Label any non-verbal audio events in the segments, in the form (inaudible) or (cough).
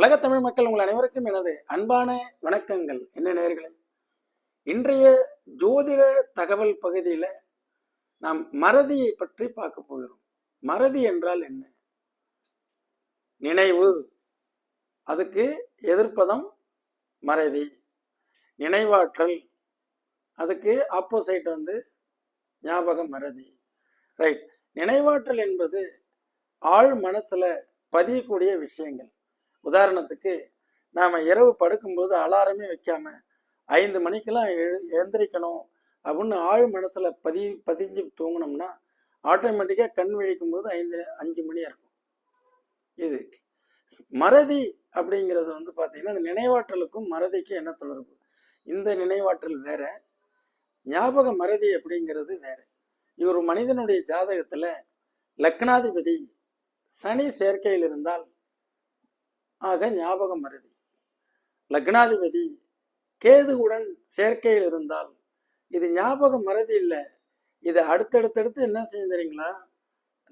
உலகத் தமிழ் மக்கள் உங்கள் அனைவருக்கும் எனது அன்பான வணக்கங்கள். என்ன நேர்களே இன்றைய ஜோதிட தகவல் பகுதியில் நாம் மறதியை பற்றி பார்க்க போகிறோம். மறதி என்றால் என்ன? நினைவு. அதுக்கு எதிர்ப்பதம் மறதி. நினைவாற்றல். அதுக்கு ஆப்போசைட் வந்து ஞாபகம் மறதி. ரைட் நினைவாற்றல் என்பது ஆழ் மனசில் பதியக்கூடிய விஷயங்கள். உதாரணத்துக்கு நாம் இரவு படுக்கும்போது அலாரமே வைக்காம ஐந்து மணிக்கெல்லாம் எழு எழுந்திரிக்கணும் அப்படின்னு ஆழ் மனசில் பதி பதிஞ்சு தூங்கினோம்னா ஆட்டோமேட்டிக்காக கண் விழிக்கும் போது ஐந்து அஞ்சு மணியாக இருக்கும். இது மறதி அப்படிங்கிறது வந்து பார்த்தீங்கன்னா இந்த நினைவாற்றலுக்கும் மறதிக்கும் என்ன தொடர்பு? இந்த நினைவாற்றல் வேற ஞாபக மறதி அப்படிங்கிறது வேற. இவர் மனிதனுடைய ஜாதகத்தில் லக்னாதிபதி சனி சேர்க்கையில் இருந்தால் ஆக ஞாபகம் மருதி லக்னாதிபதி கேதுவுடன் சேர்க்கையில் இருந்தால் இது ஞாபகம் மறதி இல்லை. இதை அடுத்தடுத்தடுத்து என்ன செய்யும் தெரியுங்களா?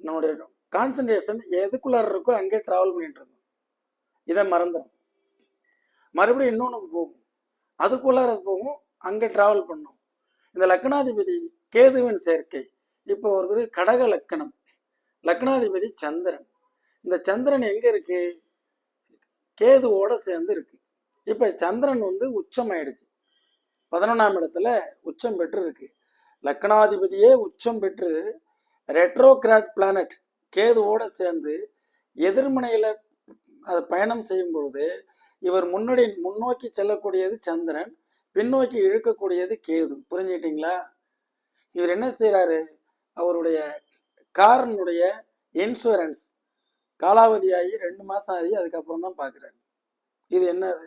நம்மளுடைய கான்சன்ட்ரேஷன் எதுக்குள்ளார இருக்கோ அங்கே ட்ராவல் பண்ணிட்டு இருக்கோம். இதை மறந்துடும். மறுபடியும் இன்னொன்று போகும். அதுக்குள்ளார போகும் அங்கே ட்ராவல் பண்ணும். இந்த லக்னாதிபதி கேதுவின் சேர்க்கை. இப்போ ஒருத்தர் கடக லக்கணம். லக்னாதிபதி சந்திரன். இந்த சந்திரன் எங்கே இருக்குது கேதுவோட சேர்ந்து இருக்கு இப்போ சந்திரன் வந்து உச்சம் ஆயிடுச்சு பதினொன்றாம் இடத்துல உச்சம் பெற்று இருக்கு லக்னாதிபதியே உச்சம் பெற்று ரெட்ரோகிராட் பிளானட் கேதுவோட சேர்ந்து எதிர்மனையில் அது பயணம் செய்யும் பொழுது இவர் முன்னாடி முன்னோக்கி செல்லக்கூடியது சந்திரன் பின்னோக்கி இழுக்கக்கூடியது கேது. புரிஞ்சுக்கிட்டீங்களா? இவர் என்ன செய்கிறாரு அவருடைய காரனுடைய இன்சூரன்ஸ் காலாவதி ஆகி ரெண்டு மாதம் ஆகி அதுக்கப்புறம் தான் பார்க்குறாரு இது என்னது?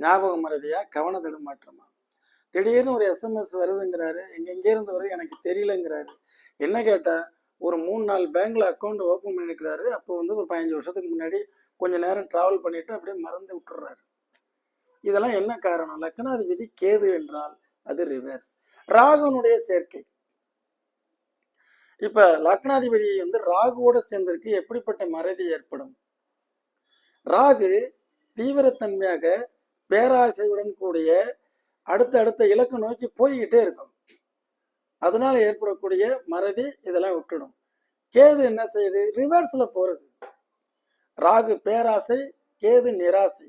ஞாபக மறதியா? கவன தடுமாற்றமா திடீர்னு ஒரு எஸ்எம்எஸ் வருதுங்கிறாரு. எங்கெங்கே இருந்து வருது எனக்கு தெரியலங்கிறாரு. என்ன கேட்டால் ஒரு மூணு நாலு பேங்க்ல அக்கௌண்ட் ஓப்பன் பண்ணியிருக்கிறாரு அப்போ வந்து ஒரு பதினஞ்சு வருஷத்துக்கு முன்னாடி கொஞ்ச நேரம் டிராவல் பண்ணிட்டு அப்படியே மறந்து விட்டுறாரு. இதெல்லாம் என்ன காரணம்? லக்னாதிபதி கேது என்றால் அது ரிவர்ஸ் ராகுனுடைய சேர்க்கை. இப்ப லக்னாதிபதி வந்து ராகுவோட சேர்ந்திருக்கு. எப்படிப்பட்ட மறதி ஏற்படும்? ராகு தீவிரத்தன்மையாக பேராசையுடன் கூடிய அடுத்த அடுத்த இலக்கு நோக்கி போய்கிட்டே இருக்கும். அதனால ஏற்படக்கூடிய மறதி இதெல்லாம் விட்டுடும். கேது என்ன செய்யுது? ரிவர்ஸ்ல போறது. ராகு பேராசை கேது நிராசை.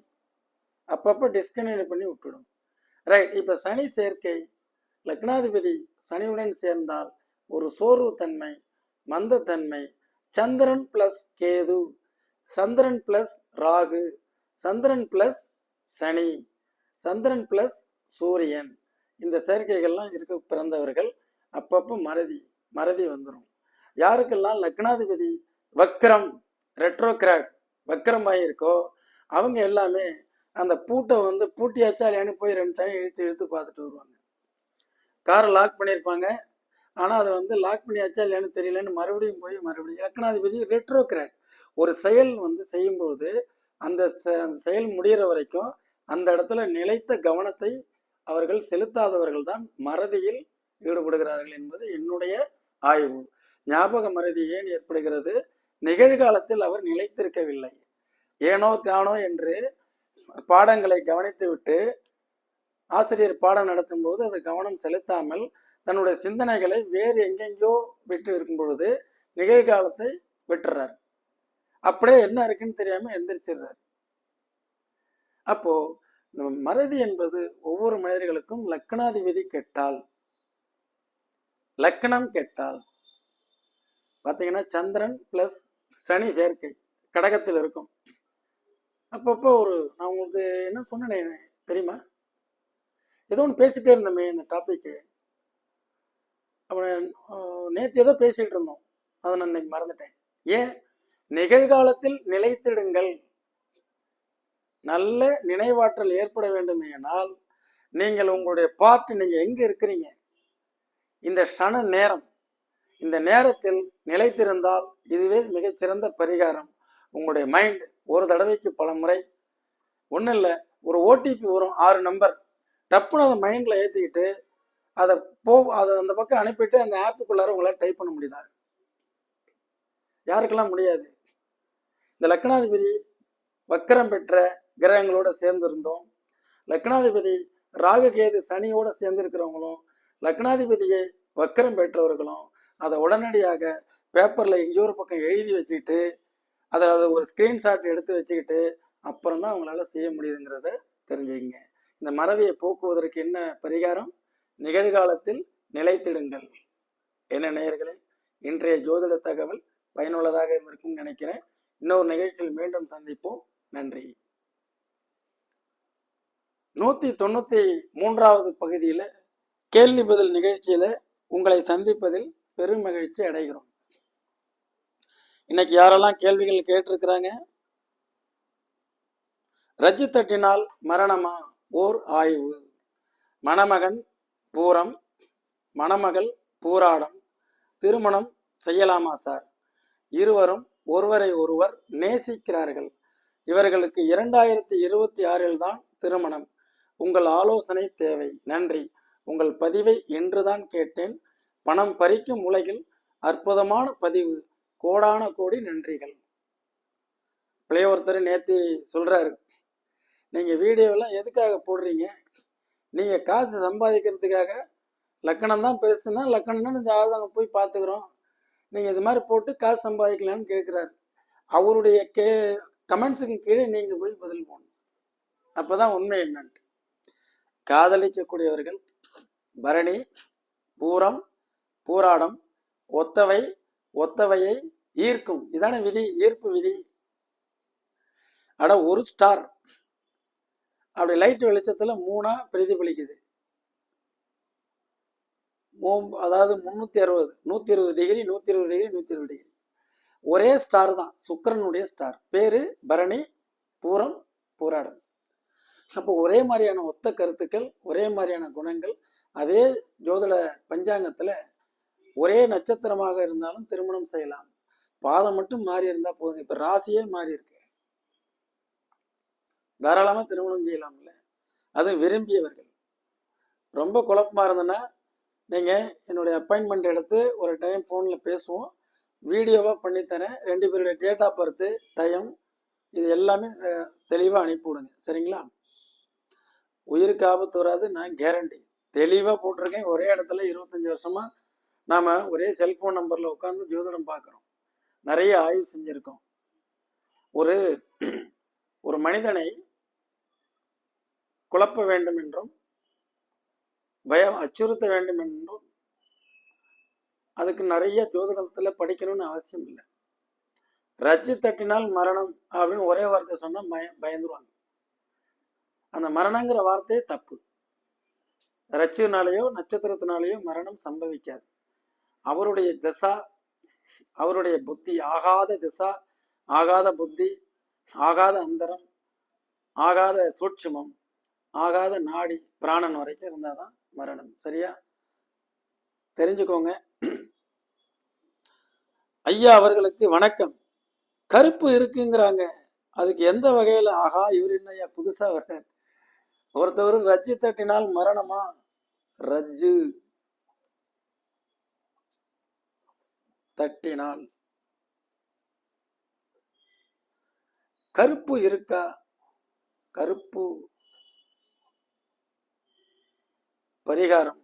அப்பப்போ டிஸ்கன்டினியூ பண்ணி விட்டுடும். ரைட் இப்போ சனி சேர்க்கை. லக்னாதிபதி சனியுடன் சேர்ந்தால் ஒரு சோர்வுத்தன்மை மந்தத்தன்மை சந்திரன் பிளஸ் கேது. சந்திரன் பிளஸ் ராகு. சந்திரன் பிளஸ் சனி. சந்திரன் பிளஸ் சூரியன். இந்த சேர்க்கைகள்லாம் இருக்க பிறந்தவர்கள் அப்பப்போ மறதி மறதி வந்துடும் யாருக்கெல்லாம் லக்னாதிபதி வக்ரம் ரெட்ரோகிராட் வக்கரமாகி இருக்கோ அவங்க எல்லாமே அந்த பூட்டை வந்து பூட்டியாச்சா இல்லையானு போய் ரெண்டு டைம் இழுத்து இழுத்து பார்த்துட்டு வருவாங்க. காரை லாக் பண்ணியிருப்பாங்க. ஆனால் அதை வந்து லாக் பண்ணியாச்சா இல்லையான்னு தெரியலன்னு மறுபடியும் போய் மறுபடியும் லக்னாதிபதி ரெட்ரோகிராட் ஒரு செயல் வந்து செய்யும்போது அந்த செ- அந்த செயல் முடிகிற வரைக்கும் அந்த இடத்துல நிலைத்த கவனத்தை அவர்கள் செலுத்தாதவர்கள் தான் மறதியில் ஈடுபடுகிறார்கள் என்பது என்னுடைய ஆய்வு. ஞாபக மறதி ஏன் ஏற்படுகிறது? நிகழ்காலத்தில் அவர் நிலைத்திருக்கவில்லை. ஏனோ தானோ என்று பாடங்களை கவனித்துவிட்டு ஆசிரியர் பாடம் நடத்தும் போது அது கவனம் செலுத்தாமல் தன்னுடைய சிந்தனைகளை வேறு எங்கெங்கேயோ விட்டு இருக்கும் பொழுது நிகழ்காலத்தை விட்டுறார். அப்படியே என்ன இருக்குன்னு தெரியாம எந்திரிச்சிடுறார். அப்போ இந்த மறதி என்பது ஒவ்வொரு மனிதர்களுக்கும் லக்னாதிபதி கெட்டால் லக்னம் கெட்டால் பார்த்தீங்கன்னா சந்திரன் பிளஸ் சனி சேர்க்கை கடகத்தில் இருக்கும். அப்பப்போ ஒரு நான் உங்களுக்கு என்ன சொன்னேனே தெரியுமா? ஏதோ ஒன்று பேசிட்டே இருந்தோமே இந்த டாப்பிக்கு அப்புறம் நேற்று ஏதோ பேசிட்டு இருந்தோம். அதை நான் இன்னைக்கு மறந்துட்டேன். ஏன்? நிகழ்காலத்தில் நிலைத்திடுங்கள். நல்ல நினைவாற்றல் ஏற்பட வேண்டுமேனால் நீங்கள் உங்களுடைய பார்ட்டு நீங்கள் எங்கே இருக்கிறீங்க? இந்த சன நேரம் இந்த நேரத்தில் நிலைத்திருந்தால் இதுவே மிகச்சிறந்த பரிகாரம். உங்களுடைய மைண்ட் ஒரு தடவைக்கு பல முறை ஒன்றும் இல்லை ஒரு ஓடிபி வரும் ஆறு நம்பர் டப்புன்னு அதை மைண்டில் ஏற்றிக்கிட்டு அதை போ அதை அந்த பக்கம் அனுப்பிட்டு அந்த ஆப்புக்குள்ளார உங்களால் டைப் பண்ண முடியுதா? யாருக்கெல்லாம் முடியாது. இந்த லக்னாதிபதி வக்கரம் பெற்ற கிரகங்களோட சேர்ந்திருந்தோம். லக்னாதிபதி ராகு கேது சனியோட சேர்ந்திருக்கிறவங்களும் லக்னாதிபதியை வக்கரம் பெற்றவர்களும் அதை உடனடியாக பேப்பரில் எங்கேயோ ஒரு பக்கம் எழுதி வச்சுக்கிட்டு அதில் அதை ஒரு ஸ்க்ரீன்ஷாட் எடுத்து வச்சுக்கிட்டு அப்புறம் தான் அவங்களால செய்ய முடியுதுங்கிறத தெரிஞ்சுக்கங்க. இந்த மறதியை போக்குவதற்கு என்ன பரிகாரம்? நிகழ்காலத்தில் நிலைத்திடுங்கள். என்ன நேயர்களே இன்றைய ஜோதிட தகவல் பயனுள்ளதாக இருந்திருக்கும் நினைக்கிறேன். இன்னொரு நிகழ்ச்சியில் மீண்டும் சந்திப்போம். நன்றி. நூத்தி தொண்ணூத்தி மூன்றாவது பகுதியில கேள்வி பதில் நிகழ்ச்சியில உங்களை சந்திப்பதில் பெரும் மகிழ்ச்சி அடைகிறோம். இன்னைக்கு யாரெல்லாம் கேள்விகள் கேட்டிருக்கிறாங்க? ரஜ்ஜு தட்டினால் மரணமா? ஓர் ஆய்வு. மணமகன் பூரம் மணமகள் பூராடம் திருமணம் செய்யலாமா சார்? இருவரும் ஒருவரை ஒருவர் நேசிக்கிறார்கள். இவர்களுக்கு இரண்டாயிரத்தி இருபத்தி ஆறில் தான் திருமணம். உங்கள் ஆலோசனை தேவை. நன்றி. உங்கள் பதிவை இன்றுதான் கேட்டேன். பணம் பறிக்கும் உலகில் அற்புதமான பதிவு. கோடான கோடி நன்றிகள். பிள்ளைய ஒருத்தர் நேத்தி சொல்றாரு நீங்கள் வீடியோலாம் எதுக்காக போடுறீங்க? நீங்கள் காசு சம்பாதிக்கிறதுக்காக லக்கணம் தான் பெருசுன்னா லக்கணம்னா ஜாதகம் போய் பார்த்துக்கிறோம். நீங்கள் இது மாதிரி போட்டு காசு சம்பாதிக்கலான்னு கேட்குறாரு. அவருடைய கே கமெண்ட்ஸுக்கு கீழே நீங்கள் போய் பதில் போடணும். அப்பதான் உண்மை என்னன்ட்டு. காதலிக்கக்கூடியவர்கள் பரணி பூரம் பூராடம் ஒத்தவை ஒத்தவையை ஈர்க்கும். இதான விதி ஈர்ப்பு விதி. அட ஒரு ஸ்டார் அப்படி லைட் வெளிச்சத்தில் மூணாக பிரதிபலிக்குது. மூ- அதாவது முந்நூற்றி அறுபது நூற்றி இருபது டிகிரி நூற்றி இருபது டிகிரி நூற்றி இருபது டிகிரி ஒரே ஸ்டார் தான் சுக்கிரனுடைய ஸ்டார் பேர் பரணி பூரம் பூராடம். அப்போ ஒரே மாதிரியான ஒத்த கருத்துக்கள் ஒரே மாதிரியான குணங்கள் அதே ஜோதிட பஞ்சாங்கத்தில் ஒரே நட்சத்திரமாக இருந்தாலும் திருமணம் செய்யலாம். பாதம் மட்டும் மாறி இருந்தால் போதுங்க. இப்போ ராசியே மாறி இருக்கு. தாராளமாக திருமணம் செய்யலாம்ல. அது விரும்பியவர்கள். ரொம்ப குழப்பமா இருந்ததுன்னா நீங்கள் என்னுடைய அப்பாயின்மெண்ட் எடுத்து ஒரு டைம் ஃபோனில் பேசுவோம். வீடியோவாக பண்ணித்தரேன். ரெண்டு பேருடைய டேட் ஆஃப் பர்த்து டைம் இது எல்லாமே தெளிவாக அனுப்பிவிடுங்க சரிங்களா? உயிருக்கு ஆபத்து வராது நான் கேரண்டி தெளிவாக போட்டிருக்கேன். ஒரே இடத்துல இருபத்தஞ்சி வருஷமாக நாம் ஒரே செல்ஃபோன் நம்பரில் உட்காந்து ஜோதிடம் பார்க்குறோம். நிறைய ஆய்வு செஞ்சுருக்கோம். ஒரு ஒரு மனிதனை குழப்ப வேண்டும் என்றும் பயம் அச்சுறுத்த வேண்டும் என்றும் அதுக்கு நிறைய ஜோதிடத்தில் படிக்கணும்னு அவசியம் இல்லை. ரஜ்ஜு தட்டினால் மரணம் அப்படின்னு ஒரே வார்த்தை சொன்னால் பய பயந்துருவாங்க. அந்த மரணங்கிற வார்த்தையே தப்பு. ரச்சுனாலேயோ நட்சத்திரத்தினாலேயோ மரணம் சம்பவிக்காது. அவருடைய திசா அவருடைய புத்தி ஆகாத திசா ஆகாத புத்தி ஆகாத அந்தரம் ஆகாத சூட்சுமம் ஆகாத நாடி பிராணன் வரைக்கும் இருந்தால் தான் மரணம். சரியா? தெரிஞ்சுக்கோங்க. ஐயா அவர்களுக்கு வணக்கம். கருப்பு இருக்குங்கிறாங்க. அதுக்கு எந்த வகையில் ஆகா இவர் என்ன ஐயா புதுசாக வர்றார்? ஒருத்தவர் ரஜ்ஜு தட்டினால் மரணமா? ரஜ்ஜு தட்டினால். கருப்பு இருக்கா? கருப்பு பரிகாரம்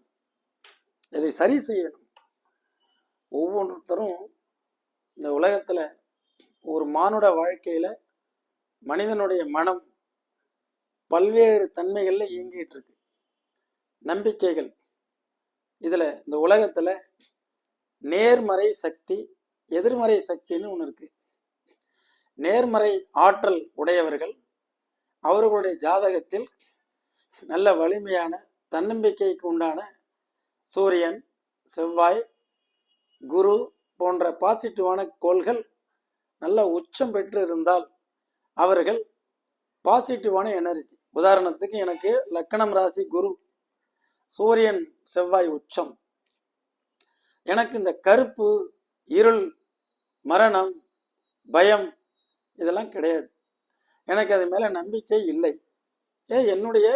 இதை சரி செய்யணும். ஒவ்வொருத்தரும் இந்த உலகத்தில் ஒரு மானுட வாழ்க்கையில் மனிதனுடைய மனம் பல்வேறு தன்மைகளில் இயங்கிட்டு இருக்கு நம்பிக்கைகள். இதில் இந்த உலகத்தில் நேர்மறை சக்தி எதிர்மறை சக்தின்னு ஒன்று இருக்கு. நேர்மறை ஆற்றல் உடையவர்கள் அவர்களுடைய ஜாதகத்தில் நல்ல வலிமையான தன்னம்பிக்கைக்கு உண்டான சூரியன் செவ்வாய் குரு போன்ற பாசிட்டிவான கோள்கள் நல்ல உச்சம் பெற்று இருந்தால் அவர்கள் பாசிட்டிவான எனர்ஜி. உதாரணத்துக்கு எனக்கு லக்கணம் ராசி குரு சூரியன் செவ்வாய் உச்சம். எனக்கு இந்த கருப்பு இருள் மரணம் பயம் இதெல்லாம் கிடையாது. எனக்கு அது மேலே நம்பிக்கை இல்லை. ஏ என்னுடைய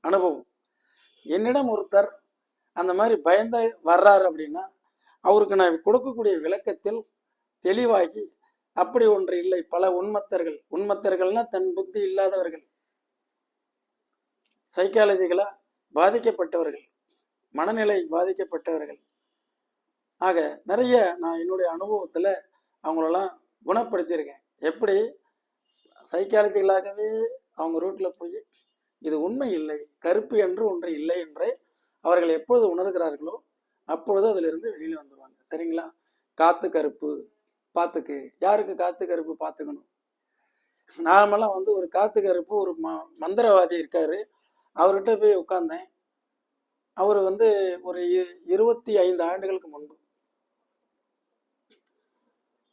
அனுபவம். என்னிடம் ஒருத்தர் அந்த மாதிரி பயந்த வர்றாரு அப்படின்னா அவருக்கு நான் கொடுக்கக்கூடிய விளக்கத்தில் தெளிவாகி அப்படி ஒன்று இல்லை. பல உண்மத்தர்கள் உண்மத்தர்கள்னா தன் புத்தி இல்லாதவர்கள் சைக்காலஜிகளா பாதிக்கப்பட்டவர்கள் மனநிலை பாதிக்கப்பட்டவர்கள். ஆக நிறைய நான் என்னுடைய அனுபவத்தில் அவங்களெல்லாம் குணப்படுத்தியிருக்கேன். எப்படி? சைக்காலஜிகளாகவே அவங்க ரூட்டில் போய் இது உண்மை இல்லை. கருப்பு என்று ஒன்று இல்லை என்றே அவர்கள் எப்பொழுது உணர்கிறார்களோ அப்பொழுது அதிலிருந்து வெளியில் வந்துடுவாங்க சரிங்களா? காத்து கருப்பு பார்த்துக்கு யாருக்கு காத்து கருப்பு பார்த்துக்கணும் நாமெல்லாம் வந்து ஒரு காத்து கருப்பு ஒரு ம மந்திரவாதி இருக்காரு. அவர்கிட்ட போய் உட்கார்ந்தேன். அவர் வந்து ஒரு இருபத்தி ஐந்து ஆண்டுகளுக்கு முன்பு.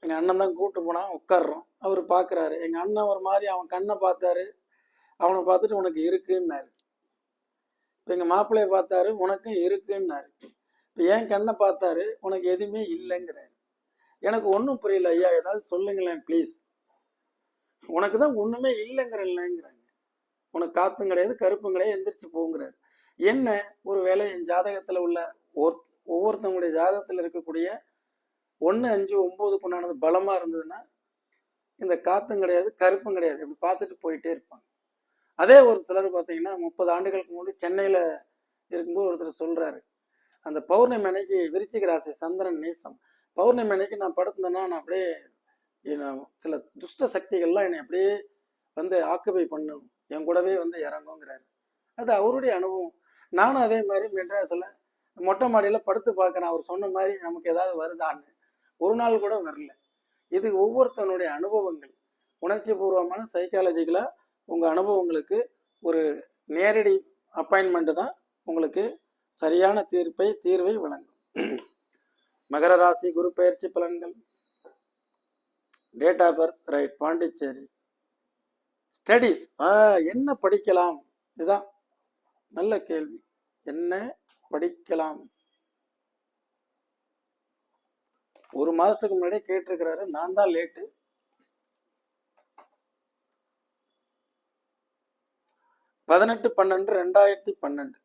எங்கள் அண்ணன் தான் கூப்பிட்டு போனால் உட்கார்றோம். அவர் பார்க்குறாரு எங்கள் அண்ணன் ஒரு மாதிரி அவன் கண்ணை பார்த்தாரு. அவனை பார்த்துட்டு உனக்கு இருக்குன்னாரு. இப்போ எங்கள் மாப்பிள்ளைய பார்த்தாரு உனக்கும் இருக்குன்னாரு. இப்போ என் கண்ணை பார்த்தாரு உனக்கு எதுவுமே இல்லைங்கிறாரு. எனக்கு ஒன்றும் புரியல ஐயா ஏதாவது சொல்லுங்களேன் ப்ளீஸ் உனக்கு தான் ஒன்றுமே இல்லைங்கிறல்லங்கிறாங்க உனக்கு காத்தும் கிடையாது கருப்பும் கிடையாது எந்திரிச்சு போங்கிறாரு. என்ன ஒரு வேளை என் ஜாதகத்தில் உள்ள ஒர் ஒவ்வொருத்தவங்களுடைய ஜாதகத்தில் இருக்கக்கூடிய ஒன்று அஞ்சு ஒம்பது பொண்ணானது பலமாக இருந்ததுன்னா இந்த காத்தும் கிடையாது கருப்பும் கிடையாது இப்படி பார்த்துட்டு போயிட்டே இருப்பாங்க. அதே ஒரு சிலர் பார்த்தீங்கன்னா முப்பது ஆண்டுகளுக்கு முன்னாடி சென்னையில் இருக்கும்போது ஒருத்தர் சொல்கிறாரு அந்த பௌர்ணமி அன்னைக்கு விருச்சிக ராசி சந்திரன் நேசம். பௌர்ணமி அன்னைக்கு நான் படுத்திருந்தேன்னா நான் அப்படியே சில துஷ்ட சக்திகள்லாம் என்னை அப்படியே வந்து ஆக்குபை பண்ணும். என் கூடவே வந்து இறங்குங்கிறாரு. அது அவருடைய அனுபவம். நானும் அதே மாதிரி மெட்ராஸில் மொட்டை மாடியில் படுத்து பார்க்குறேன். அவர் சொன்ன மாதிரி நமக்கு ஏதாவது வருதான்னு. ஒரு நாள் கூட வரல. இது ஒவ்வொருத்தனுடைய அனுபவங்கள். உணர்ச்சி பூர்வமான சைக்காலஜிக்கலாக உங்கள் அனுபவங்களுக்கு ஒரு நேரடி அப்பாயின்மெண்ட்டு தான் உங்களுக்கு சரியான தீர்ப்பை தீர்வை வழங்கும். மகர ராசி குரு பயிற்சி பலன்கள். Date of birth right Pondicherry studies என்ன படிக்கலாம்? இதுதான் நல்ல கேள்வி. என்ன படிக்கலாம்? ஒரு மாதத்துக்கு முன்னாடியே கேட்டிருக்கிறாரு நான் தான் லேட்டு பதினெட்டு பன்னெண்டு ரெண்டாயிரத்தி பன்னெண்டு.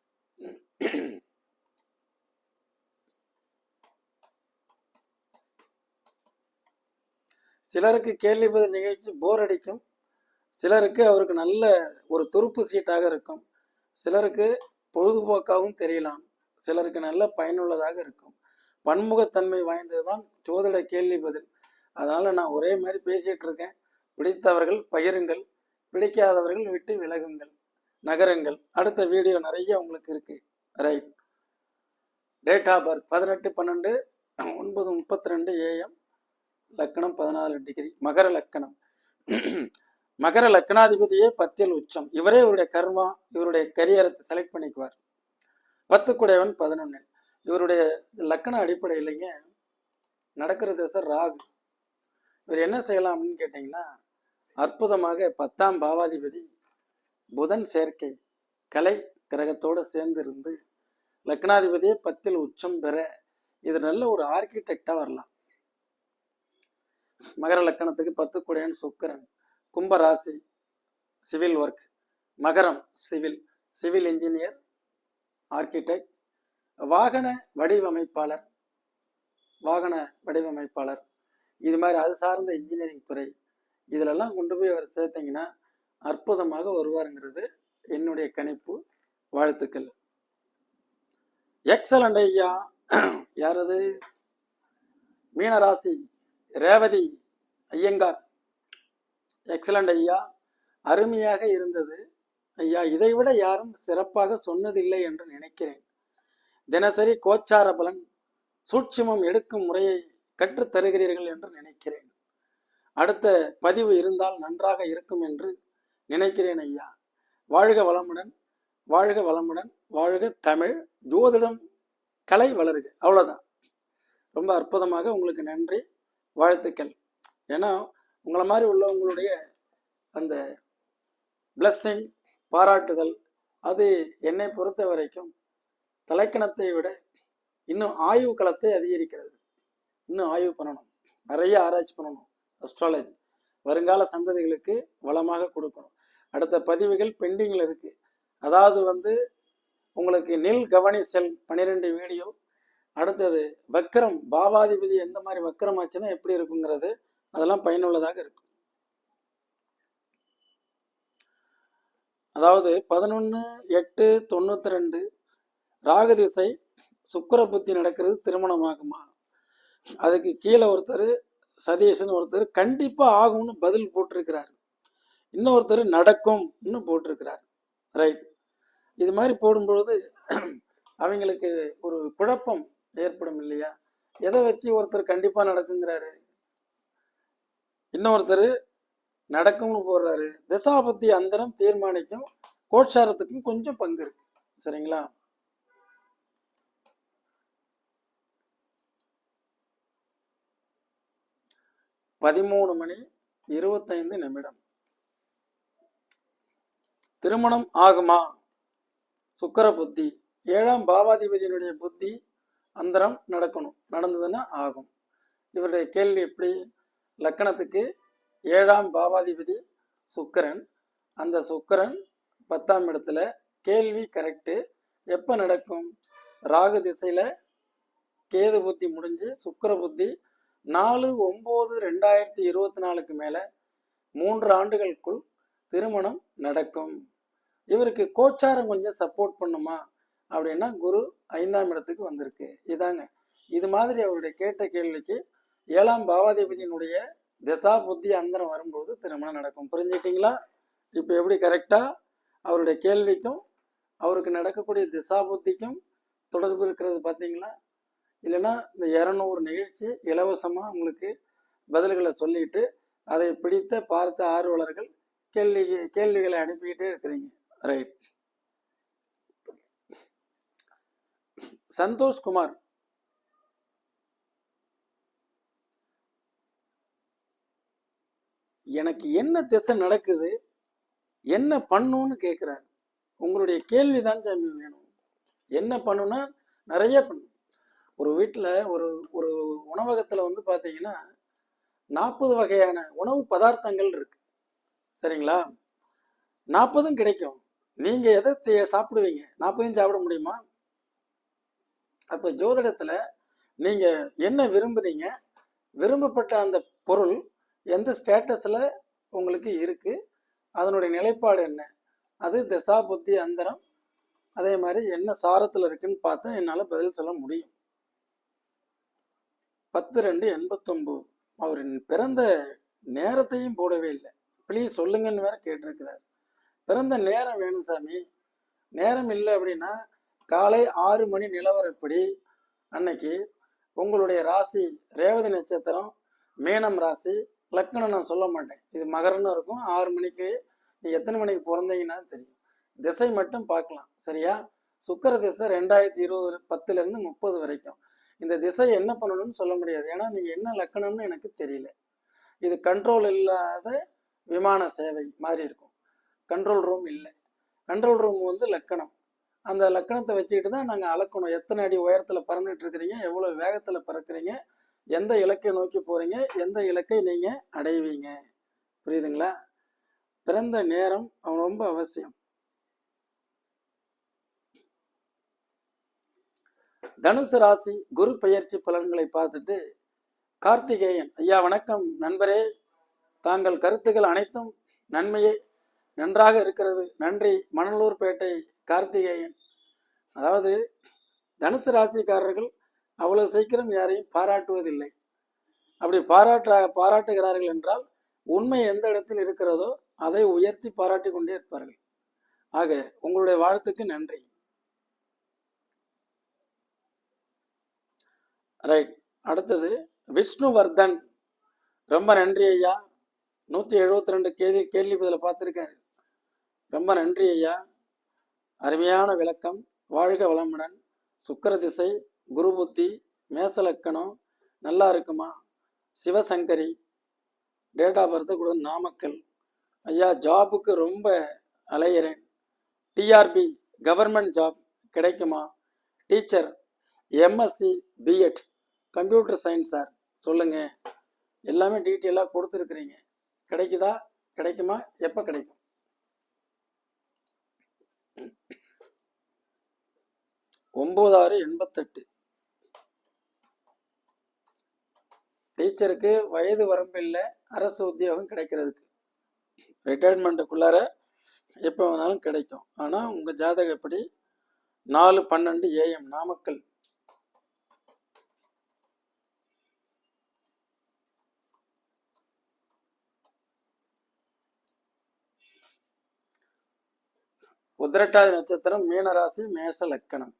சிலருக்கு கேள்வி பதில் நிகழ்ச்சி போர் அடிக்கும். சிலருக்கு அவருக்கு நல்ல ஒரு துருப்பு சீட்டாக இருக்கும். சிலருக்கு பொழுதுபோக்காகவும் தெரியலாம். சிலருக்கு நல்ல பயனுள்ளதாக இருக்கும். பன்முகத்தன்மை வாய்ந்ததுதான் ஜோதிட கேள்வி பதில். அதனால நான் ஒரே மாதிரி பேசிட்டு இருக்கேன். பிடித்தவர்கள் பகிருங்கள். பிடிக்காதவர்கள் விட்டு விலகுங்கள். நகரங்கள். அடுத்த வீடியோ நிறைய உங்களுக்கு இருக்கு. ரைட் டேட் ஆஃப் பர்த் பதினெட்டு பன்னெண்டு ஒன்பது முப்பத்தி ரெண்டு ஏஎம் லக்கணம் பதினாலு டிகிரி மகர லக்கணம். மகர லக்கணாதிபதியே பத்தில் உச்சம். இவரே இவருடைய கர்மா இவருடைய கரியரத்தை செலக்ட் பண்ணிக்குவார். பத்துக்குடையவன் குடையவன் இவருடைய லக்கண அடிப்படையிலைங்க நடக்கிற திசை ராகு. இவர் என்ன செய்யலாம் அப்படின்னு கேட்டிங்கன்னா அற்புதமாக பத்தாம் பாவாதிபதி புதன் சேர்க்கை கலை கிரகத்தோடு சேர்ந்து இருந்து லக்னாதிபதியே பத்தில் உச்சம் பெற இது நல்ல ஒரு ஆர்கிடெக்டாக வரலாம். மகர லக்கணத்துக்கு பத்து குடையன் சுக்கரன் கும்பராசி சிவில் ஒர்க் மகரம் சிவில் சிவில் இன்ஜினியர் ஆர்கிடெக்ட் வாகன வடிவமைப்பாளர் வாகன வடிவமைப்பாளர். இது மாதிரி அது சார்ந்த இன்ஜினியரிங் துறை. இதிலெல்லாம் கொண்டு போய் அவர் சேர்த்தீங்கன்னா அற்புதமாக வருவாருங்கிறது என்னுடைய கணிப்பு. வாழ்த்துக்கள். எக்ஸலண்ட் ஐயா. யாரது? மீனராசி. ரேவதி ஐயங்கார். எக்ஸலண்ட் ஐயா. அருமையாக இருந்தது. ஐயா இதைவிட யாரும் சிறப்பாக சொன்னதில்லை என்று நினைக்கிறேன். தினசரி கோச்சார பலன் சூட்சுமம் எடுக்கும் முறையை கற்றுத் தருகிறீர்கள் என்று நினைக்கிறேன். அடுத்த பதிவு இருந்தால் நன்றாக இருக்கும் என்று நினைக்கிறேன் ஐயா. வாழ்க வளமுடன் வாழ்க வளமுடன் வாழ்க தமிழ் ஜோதிடம் கலை வளருக. அவ்வளோதான் ரொம்ப அற்புதமாக உங்களுக்கு நன்றி வாழ்த்துக்கள். ஏன்னா உங்களை மாதிரி உள்ளவங்களுடைய அந்த பிளஸ்ஸிங் பாராட்டுதல் அது என்னை பொறுத்த வரைக்கும் தலைக்கணத்தை விட இன்னும் ஆய்வு களத்தை அதிகரிக்கிறது. இன்னும் ஆய்வு பண்ணணும். நிறைய ஆராய்ச்சி பண்ணணும். அஸ்ட்ராலஜி வருங்கால சந்ததிகளுக்கு வளமாக கொடுக்கணும். அடுத்த பதிவுகள் பெண்டிங்கில் இருக்குது அதாவது வந்து உங்களுக்கு நில் கவனி செல் பன்னிரெண்டு வீடியோ. அடுத்தது வக்கரம் பாவாதிபதி எந்த மாதிரி வக்கரம் ஆச்சுன்னா எப்படி இருக்குங்கிறது அதெல்லாம் பயனுள்ளதாக இருக்கும். அதாவது பதினொன்று எட்டு தொண்ணூற்றி ரெண்டு ராகு திசை சுக்கிர புத்தி நடக்கிறது திருமணமாகுமா? அதுக்கு கீழே ஒருத்தர் சதீஷன் ஒருத்தர் கண்டிப்பாக ஆகும்னு பதில் போட்டிருக்கிறார். இன்னொருத்தர் நடக்கும்னு போட்டிருக்கிறார். ரைட் இது மாதிரி போடும்பொழுது (clears throat) அவங்களுக்கு ஒரு குழப்பம் ஏற்படும் இல்லையா? எதை வச்சு ஒருத்தர் கண்டிப்பாக நடக்குங்கிறாரு? இன்னொருத்தர் நடக்கும்னு போடுறாரு. திசாபத்தி அந்தரம் தீர்மானிக்கும் கோட்சாரத்துக்கும் கொஞ்சம் பங்கு இருக்கு. சரிங்களா? பதிமூணு மணி இருபத்தைந்து நிமிடம். திருமணம் ஆகுமா? சுக்கர புத்தி ஏழாம் பாவாதிபதியினுடைய புத்தி அந்தரம் நடக்கணும். நடந்ததுன்னா ஆகும். இவருடைய கேள்வி எப்படி? லக்கணத்துக்கு ஏழாம் பாவாதிபதி சுக்கரன். அந்த சுக்கரன் பத்தாம் இடத்துல கேள்வி கரெக்டு எப்போ நடக்கும்? ராகு திசையில் கேது புத்தி முடிஞ்சு சுக்கர புத்தி நாலு ஒம்பது ரெண்டாயிரத்தி இருபத்தி நாலுக்கு மேலே மூன்று ஆண்டுகளுக்குள் திருமணம் நடக்கும். இவருக்கு கோச்சாரம் கொஞ்சம் சப்போர்ட் பண்ணுமா? அப்படின்னா குரு ஐந்தாம் இடத்துக்கு வந்திருக்கு. இதாங்க. இது மாதிரி அவருடைய கேட்ட கேள்விக்கு ஏழாம் பாவாதிபதியினுடைய திசா புத்தி அந்தரம் வரும்போது திருமணம் நடக்கும். புரிஞ்சுக்கிட்டீங்களா? இப்போ எப்படி கரெக்டாக அவருடைய கேள்விக்கும் அவருக்கு நடக்கக்கூடிய திசா புத்திக்கும் தொடர்பு இருக்கிறது பார்த்தீங்களா இல்லைன்னா இந்த இரநூறு நிகழ்ச்சி இலவசமாக உங்களுக்கு பதில்களை சொல்லிட்டு அதை பிடித்த பார்த்த ஆர்வலர்கள் கேள்வி கேள்விகளை அனுப்பிக்கிட்டே இருக்கிறீங்க. ரைட் சந்தோஷ்குமார் எனக்கு என்ன திசை நடக்குது? என்ன பண்ணுன்னு கேட்குறாரு உங்களுடைய கேள்வி தான் சாமி வேணும். என்ன பண்ணுன்னா நிறைய பண்ணும் ஒரு வீட்டில் ஒரு ஒரு உணவகத்தில் வந்து பார்த்தீங்கன்னா நாற்பது வகையான உணவு பதார்த்தங்கள் இருக்கு. சரிங்களா? நாற்பதும் கிடைக்கும். நீங்கள் எதை தே- சாப்பிடுவீங்க? நாற்பதையும் சாப்பிட முடியுமா? அப்போ ஜோதிடத்தில் நீங்கள் என்ன விரும்புகிறீங்க விரும்பப்பட்ட அந்த பொருள் எந்த ஸ்டேட்டஸில் உங்களுக்கு இருக்குது அதனுடைய நிலைப்பாடு என்ன? அது திசா புத்தி அந்தரம் அதே மாதிரி என்ன சாரத்தில் இருக்குன்னு பார்த்து என்னால் பதில் சொல்ல முடியும். பத்து ரெண்டு எண்பத்தொம்போது. அவரின் பிறந்த நேரத்தையும் போடவே இல்லை. ப்ளீஸ் சொல்லுங்கன்னு வேற கேட்டிருக்கிறார். பிறந்த நேரம் வேணும் சாமி. நேரம் இல்லை அப்படின்னா காலை ஆறு மணி நிலவரப்படி அன்னைக்கு உங்களுடைய ராசி ரேவதி நட்சத்திரம் மீனம் ராசி லக்னம் நான் சொல்ல மாட்டேன். இது மகரன்னு இருக்கும். ஆறு மணிக்கு நீ எத்தனை மணிக்கு பிறந்தீங்கன்னா தெரியும். திசை மட்டும் பார்க்கலாம். சரியா? சுக்கர திசை ரெண்டாயிரத்தி இருபது பத்துலேருந்து முப்பது வரைக்கும். இந்த திசை என்ன பண்ணணும்னு சொல்ல முடியாது. ஏன்னா நீங்கள் என்ன லக்கணம்னு எனக்கு தெரியல. இது கண்ட்ரோல் இல்லாத விமான சேவை மாதிரி இருக்கும். கண்ட்ரோல் ரூம் இல்லை. கண்ட்ரோல் ரூம் வந்து லக்கணம். அந்த லக்கணத்தை வச்சுக்கிட்டு தான் நாங்கள் அளக்கணும். எத்தனை அடி உயரத்தில் பறந்துட்டு இருக்கிறீங்க? எவ்வளோ வேகத்தில் பறக்குறீங்க? எந்த இலக்கை நோக்கி போகிறீங்க எந்த இலக்கை நீங்கள் அடைவீங்க? புரியுதுங்களா? பிறந்த நேரம் அவன் ரொம்ப அவசியம். தனுசு ராசி குரு பயிற்சி பலன்களை பார்த்துட்டு கார்த்திகேயன். ஐயா வணக்கம் நண்பரே. தாங்கள் கருத்துக்கள் அனைத்தும் நன்மையே நன்றாக இருக்கிறது. நன்றி. மணலூர்பேட்டை கார்த்திகேயன். அதாவது தனுசு ராசிக்காரர்கள் அவ்வளவு சீக்கிரம் யாரையும் பாராட்டுவதில்லை. அப்படி பாராட்ட பாராட்டுகிறார்கள் என்றால் உண்மை எந்த இடத்தில் இருக்கிறதோ அதை உயர்த்தி பாராட்டி கொண்டே இருப்பார்கள். ஆக உங்களுடைய வாழ்த்துக்கு நன்றி. ரைட். அடுத்தது விஷ்ணுவர்தன். ரொம்ப நன்றி ஐயா. நூற்றி எழுபத்தி ரெண்டு கேள்வி கேள்வி பதில் பார்த்துருக்காரு. ரொம்ப நன்றி ஐயா. அருமையான விளக்கம். வாழ்க வளமுடன். சுக்கர திசை குரு புத்தி மேசலக்கணம் நல்லா இருக்குமா? சிவசங்கரி டேட் ஆஃப் பர்த் கூட நாமக்கல். ஐயா ஜாபுக்கு ரொம்ப அலையிறேன். டிஆர்பி கவர்மெண்ட் ஜாப் கிடைக்குமா? Teacher MSc BEd computer science sir சொல்லுங்கள் எல்லாமே டீட்டெயிலாக கொடுத்துருக்குறீங்க. கிடைக்குதா? கிடைக்குமா? எப்போ கிடைக்கும்? ஒம்பது ஆறு எண்பத்தெட்டு. டீச்சருக்கு வயது வரம்பு இல்லை அரசு உத்தியோகம் கிடைக்கிறதுக்கு. ரிட்டையர்மெண்ட்டுக்குள்ளார எப்போ வேணாலும் கிடைக்கும். ஆனால் உங்கள் ஜாதகப்படி நாலு பன்னெண்டு ஏஎம் நாமக்கல். உத்திரட்டாதி நட்சத்திரம் மீனராசி மேஷ லக்கணம்.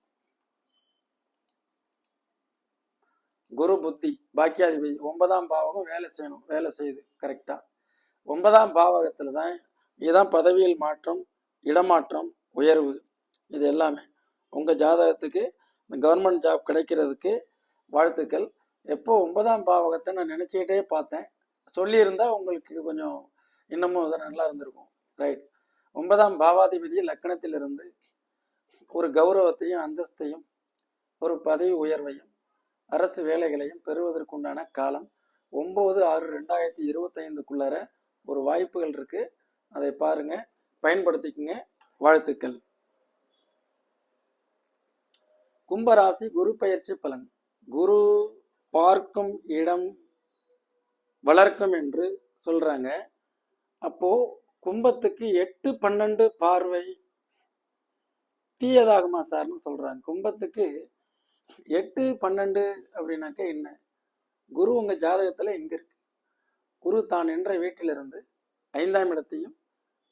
குரு புத்தி பாக்கியாதிபதி ஒன்பதாம் பாவகம் வேலை செய்யணும் வேலை செய்யுது கரெக்டா ஒன்பதாம் பாவகத்தில் தான் இதுதான் பதவியில் மாற்றம் இடமாற்றம் உயர்வு இது எல்லாமே. உங்கள் ஜாதகத்துக்கு இந்த கவர்மெண்ட் ஜாப் கிடைக்கிறதுக்கு வாழ்த்துக்கள். எப்போ ஒன்பதாம் பாவகத்தை நான் நினச்சிக்கிட்டே பார்த்தேன். சொல்லியிருந்தா உங்களுக்கு கொஞ்சம் இன்னமும் நல்லா இருந்திருக்கும். ரைட் ஒன்பதாம் பாவாதிபதி லக்கணத்திலிருந்து ஒரு கௌரவத்தையும் அந்தஸ்தையும் ஒரு பதவி உயர்வையும் அரசு வேலைகளையும் பெறுவதற்குண்டான காலம் ஒம்பது ஆறு ரெண்டாயிரத்தி இருபத்தைந்துக்குள்ளார ஒரு வாய்ப்புகள் இருக்கு. அதை பாருங்க பயன்படுத்திக்கங்க. வாழ்த்துக்கள். கும்பராசி குரு பயிற்சி பலன். குரு பார்க்கும் இடம் வளர்க்கும் என்று சொல்றாங்க. அப்போ கும்பத்துக்கு எட்டு பன்னெண்டு பார்வை. தீயதாகுமா சார்னு சொல்றாங்க. கும்பத்துக்கு எட்டு பன்னெண்டு அப்படின்னாக்க என்ன? குரு உங்க ஜாதகத்துல எங்க இருக்கு? குரு தான் என்ற வீட்டிலிருந்து ஐந்தாம் இடத்தையும்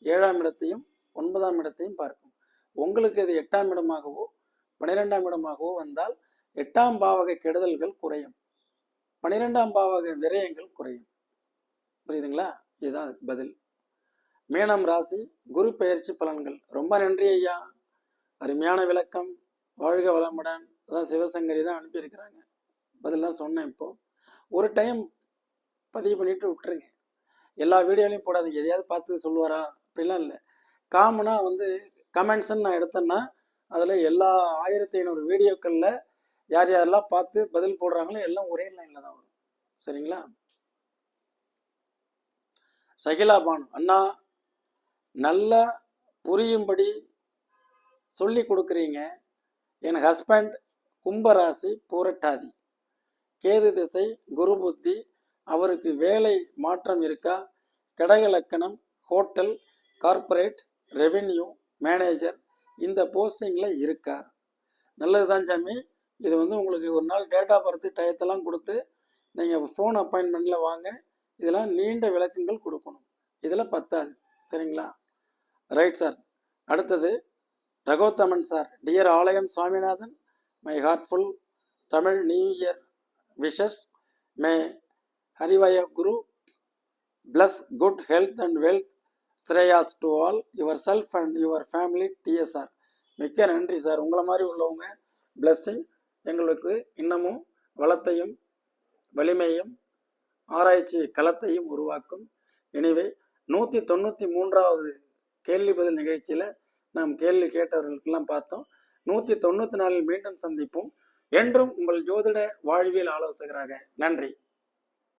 ஏழாம் இடத்தையும் ஒன்பதாம் இடத்தையும் பார்க்கும். உங்களுக்கு இது எட்டாம் இடமாகவோ பன்னிரெண்டாம் இடமாகவோ வந்தால் எட்டாம் பாவக கெடுதல்கள் குறையும். பன்னிரெண்டாம் பாவக விரயங்கள் குறையும். புரியுதுங்களா? இதுதான் பதில். மீனம் ராசி குரு பெயர்ச்சி பலன்கள். ரொம்ப நன்றி ஐயா. அருமையான விளக்கம். வாழ்க வளமுடன். அதான் சிவசங்கரி தான் அனுப்பியிருக்கிறாங்க. பதில் தான் சொன்னேன் இப்போ. ஒரு டைம் பதிவு பண்ணிட்டு விட்டுருங்க. எல்லா வீடியோலையும் போடாதீங்க. எதையாவது பார்த்து சொல்லுவாரா? அப்படிலாம் இல்லை. காமனாக வந்து கமெண்ட்ஸ்ன்னு நான் எடுத்தேன்னா அதில் எல்லா ஆயிரத்தி ஐநூறு வீடியோக்களில் யார் யாரெல்லாம் பார்த்து பதில் போடுறாங்களோ எல்லாம் ஒரே லைனில் தான் வரும். சரிங்களா? சகிலா பானு அண்ணா நல்லா புரியும்படி சொல்லி கொடுக்குறீங்க. என் ஹஸ்பண்ட் கும்பராசி பூரட்டாதி. கேது திசை குரு புத்தி அவருக்கு வேலை மாற்றம் இருக்கா? கடக லக்கணம் ஹோட்டல் கார்ப்பரேட் ரெவென்யூ மேனேஜர் இந்த போஸ்டிங்கில் இருக்கார் நல்லது தான் சாமி. இது வந்து உங்களுக்கு ஒரு நாள் டேட்டா பர்த்து டயத்தெல்லாம் கொடுத்து நீங்கள் ஃபோன் அப்பாயின்மெண்ட்டில் வாங்க. இதெல்லாம் நீண்ட விளக்கங்கள் கொடுக்கணும். இதில் பத்தாது. சரிங்களா? ரைட் சார் அடுத்தது ரகோத்தமன் சார் டியர் ஆலயம் Swaminathan my heartful Tamil new year wishes may ஹரிவய Guru bless good health and wealth Shreyas to all your self and your family DSR மிக்க நன்றி சார் உங்களை மாதிரி உள்ளவங்க பிளஸ்ஸிங் எங்களுக்கு இன்னமும் வளத்தையும் வலிமையும் ஆராய்ச்சி களத்தையும் உருவாக்கும். எனவே நூற்றி தொண்ணூற்றி மூன்றாவது கேள்வி பதில் நிகழ்ச்சியில் நாம் கேள்வி கேட்டவர்களுக்கெல்லாம் பார்த்தோம். நூற்றி தொண்ணூற்றி நாலில் மீண்டும் சந்திப்போம். என்றும் உங்கள் ஜோதிட வாழ்வியல் ஆலோசகராக நன்றி.